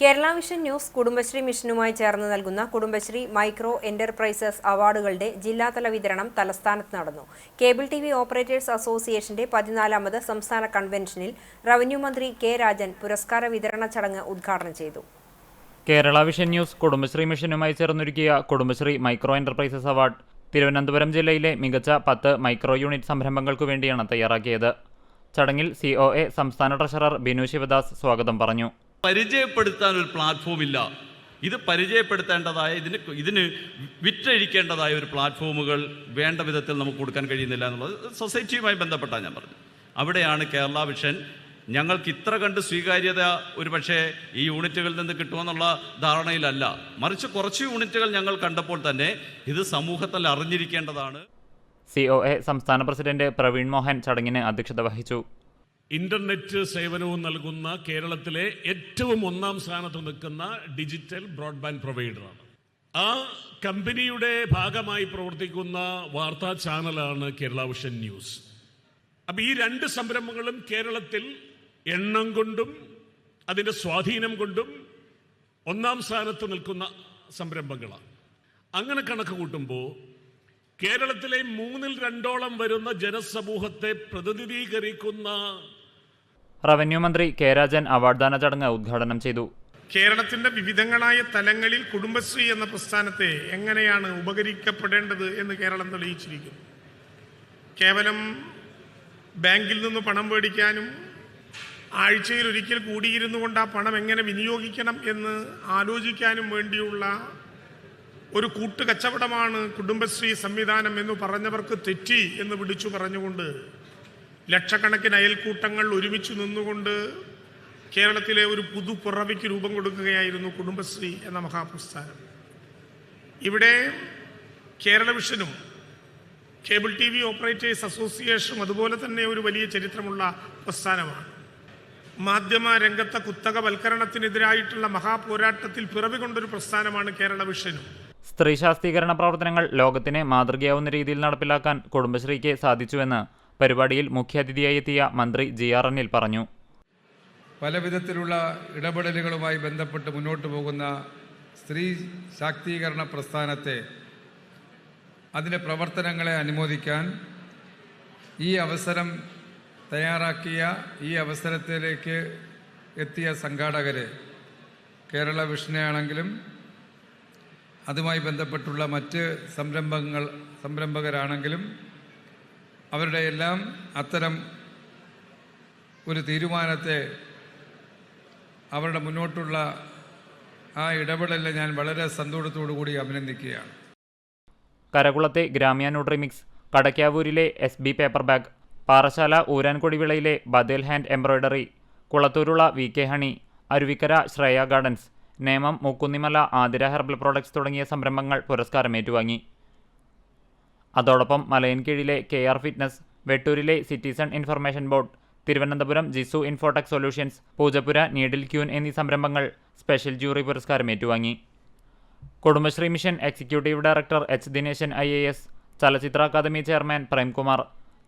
Kerala vision news Kudumbashree മിഷനുമായി ചേർന്ന് നൽകുന്ന കുടുംബശ്രീ മൈക്രോ എന്റർപ്രൈസസ് അവാർഡുകളുടെ ജില്ലാതല വിതരണം തലസ്ഥാനത്ത് നടന്നു. കേബിൾ ടി വി ഓപ്പറേറ്റേഴ്സ് അസോസിയേഷന്റെ പതിനാലാമത് സംസ്ഥാന കൺവെൻഷനിൽ റവന്യൂ മന്ത്രി കെ രാജൻ പുരസ്കാര വിതരണ ചടങ്ങ് ഉദ്ഘാടനം ചെയ്തു. കേരള വിഷൻ ന്യൂസ് കുടുംബശ്രീ മിഷനുമായി ചേർന്നൊരുക്കിയ Kudumbashree micro enterprises award Thiruvananthapuram ജില്ലയിലെ മികച്ച പത്ത് മൈക്രോ യൂണിറ്റ് സംരംഭങ്ങൾക്കു വേണ്ടിയാണ് തയ്യാറാക്കിയത്. ചടങ്ങിൽ സി സംസ്ഥാന ട്രഷറർ ബിനു ശിവദാസ് സ്വാഗതം പറഞ്ഞു. പരിചയപ്പെടുത്താൻ ഒരു പ്ലാറ്റ്ഫോം ഇല്ല ഇത് പരിചയപ്പെടുത്തേണ്ടതായ ഇതിന് ഇതിന് വിറ്റഴിക്കേണ്ടതായ ഒരു പ്ലാറ്റ്ഫോമുകൾ വേണ്ട വിധത്തിൽ നമുക്ക് കൊടുക്കാൻ കഴിയുന്നില്ല എന്നുള്ളത് സൊസൈറ്റിയുമായി ബന്ധപ്പെട്ടാണ് ഞാൻ പറഞ്ഞു അവിടെയാണ് കേരള വിഷൻ ഞങ്ങൾക്ക് ഇത്ര കണ്ട് സ്വീകാര്യത ഒരു പക്ഷേ ഈ യൂണിറ്റുകളിൽ നിന്ന് കിട്ടുമെന്നുള്ള ധാരണയിലല്ല. മറിച്ച് കുറച്ച് യൂണിറ്റുകൾ ഞങ്ങൾ കണ്ടപ്പോൾ തന്നെ ഇത് സമൂഹത്തിൽ അറിഞ്ഞിരിക്കേണ്ടതാണ്. സി സംസ്ഥാന പ്രസിഡന്റ് പ്രവീൺ മോഹൻ ചടങ്ങിന് അധ്യക്ഷത വഹിച്ചു. ഇന്റർനെറ്റ് സേവനവും നൽകുന്ന കേരളത്തിലെ ഏറ്റവും ഒന്നാം സ്ഥാനത്ത് നിൽക്കുന്ന ഡിജിറ്റൽ ബ്രോഡ്ബാൻഡ് പ്രൊവൈഡറാണ്. ആ കമ്പനിയുടെ ഭാഗമായി പ്രവർത്തിക്കുന്ന വാർത്താ ചാനലാണ് കേരള വിഷൻ ന്യൂസ്. അപ്പൊ ഈ രണ്ട് സംരംഭങ്ങളും കേരളത്തിൽ എണ്ണം കൊണ്ടും അതിന്റെ സ്വാധീനം കൊണ്ടും ഒന്നാം സ്ഥാനത്ത് നിൽക്കുന്ന സംരംഭങ്ങളാണ്. അങ്ങനെ കണക്ക് കൂട്ടുമ്പോൾ കേരളത്തിലെ മൂന്നിൽ രണ്ടോളം വരുന്ന ജനസമൂഹത്തെ പ്രതിനിധീകരിക്കുന്ന റവന്യൂ മന്ത്രി കെ രാജൻ അവാർഡ്ദാന ചടങ്ങ് ഉദ്ഘാടനം ചെയ്തു. കേരളത്തിന്റെ വിവിധങ്ങളായ തലങ്ങളിൽ കുടുംബശ്രീ എന്ന പ്രസ്ഥാനത്തെ എങ്ങനെയാണ് ഉപകരിക്കപ്പെടേണ്ടത് എന്ന് കേരളം തെളിയിച്ചിരിക്കുന്നു. കേവലം ബാങ്കിൽ നിന്ന് പണം മേടിക്കാനും ആഴ്ചയിൽ ഒരിക്കൽ കൂടിയിരുന്നു കൊണ്ട് ആ പണം എങ്ങനെ വിനിയോഗിക്കണം എന്ന് ആലോചിക്കാനും വേണ്ടിയുള്ള ഒരു കൂട്ടുകച്ചവടമാണ് കുടുംബശ്രീ സംവിധാനം എന്ന് പറഞ്ഞവർക്ക് തെറ്റി എന്ന് വിളിച്ചു പറഞ്ഞുകൊണ്ട് ലക്ഷക്കണക്കിന് അയൽക്കൂട്ടങ്ങൾ ഒരുമിച്ച് നിന്നുകൊണ്ട് കേരളത്തിലെ ഒരു പുതുപിറവിക്ക് രൂപം കൊടുക്കുകയായിരുന്നു കുടുംബശ്രീ എന്ന മഹാപ്രസ്ഥാനം. ഇവിടെ കേരള വിഷനും കേബിൾ ടി വി ഓപ്പറേറ്റേഴ്സ് അസോസിയേഷനും അതുപോലെ തന്നെ ഒരു വലിയ ചരിത്രമുള്ള പ്രസ്ഥാനമാണ്. മാധ്യമ രംഗത്തെ കുത്തകവൽക്കരണത്തിനെതിരായിട്ടുള്ള മഹാപോരാട്ടത്തിൽ പിറവി കൊണ്ടൊരു പ്രസ്ഥാനമാണ് കേരള വിഷനും. സ്ത്രീ ശാക്തീകരണ പ്രവർത്തനങ്ങൾ ലോകത്തിന് മാതൃകയാവുന്ന രീതിയിൽ നടപ്പിലാക്കാൻ കുടുംബശ്രീക്ക് സാധിച്ചുവെന്ന് പരിപാടിയിൽ മുഖ്യാതിഥിയായി എത്തിയ മന്ത്രി ജി ആർ അനിൽ പറഞ്ഞു. പല വിധത്തിലുള്ള ഇടപെടലുകളുമായി ബന്ധപ്പെട്ട് മുന്നോട്ട് പോകുന്ന സ്ത്രീ ശാക്തീകരണ പ്രസ്ഥാനത്തെ അതിന്റെ പ്രവർത്തനങ്ങളെ അനുമോദിക്കാൻ ഈ അവസരം തയ്യാറാക്കിയ ഈ അവസരത്തിലേക്ക് എത്തിയ സംഘാടകരെ കേരള വിഷനെയാണെങ്കിലും അതുമായി ബന്ധപ്പെട്ടുള്ള മറ്റ് സംരംഭങ്ങൾ സംരംഭകരാണെങ്കിലും അവരുടെ എല്ലാം അത്തരം ഒരു തീരുമാനത്തെ അവരുടെ മുന്നോട്ടുള്ള ആ ഇടപെടലിനെ ഞാൻ വളരെ കൂടി അഭിനന്ദിക്കുകയാണ്. കരകുളത്തെ Gramya nutrimix കടക്കാവൂരിലെ S B paper bag Parassala ഊരാൻകൊടിവിളയിലെ ബദേൽ hand embroidery കുളത്തൂരുള്ള V K honey Aruvikkara Shreya gardens Nemam Mookkunnimala Athira herbal products തുടങ്ങിയ സംരംഭങ്ങൾ പുരസ്കാരം ഏറ്റുവാങ്ങി അതോടൊപ്പം മലയൻകീഴിലെ K R fitness വെട്ടൂരിലെ citizen information board Thiruvananthapuram Jisu infotech solutions Poojappura needle queen എന്നീ സംരംഭങ്ങൾ special jury പുരസ്കാരം ഏറ്റുവാങ്ങി. Kudumbashree mission executive director H Dineshan I A S ചലച്ചിത്ര അക്കാദമി ചെയർമാൻ പ്രേംകുമാർ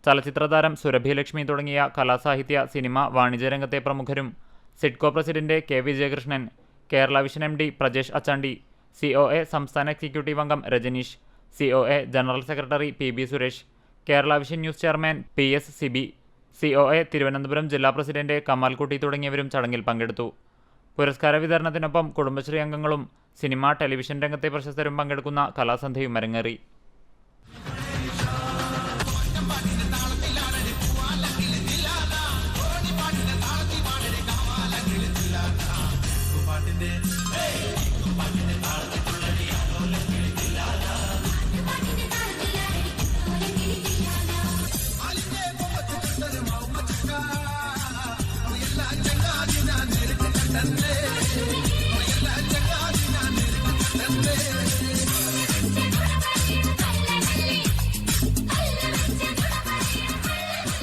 ചലച്ചിത്രതാരം സുരഭിലക്ഷ്മി തുടങ്ങിയ കലാസാഹിത്യ സിനിമ വാണിജ്യരംഗത്തെ പ്രമുഖരും SIDCO president K Vijayakrishnan Kerala vision M D Prajesh Achandi C O A സംസ്ഥാന എക്സിക്യൂട്ടീവ് അംഗം Rajaneesh C O A general secretary P B Suresh Kerala vision news chairman P S Sibi C O A Thiruvananthapuram ജില്ലാ president കമാൽകുട്ടി തുടങ്ങിയവരും ചടങ്ങിൽ പങ്കെടുത്തു. പുരസ്കാര വിതരണത്തിനൊപ്പം കുടുംബശ്രീ അംഗങ്ങളും cinema television രംഗത്തെ പ്രശസ്തരും പങ്കെടുക്കുന്ന കലാസന്ധ്യയും അരങ്ങേറി.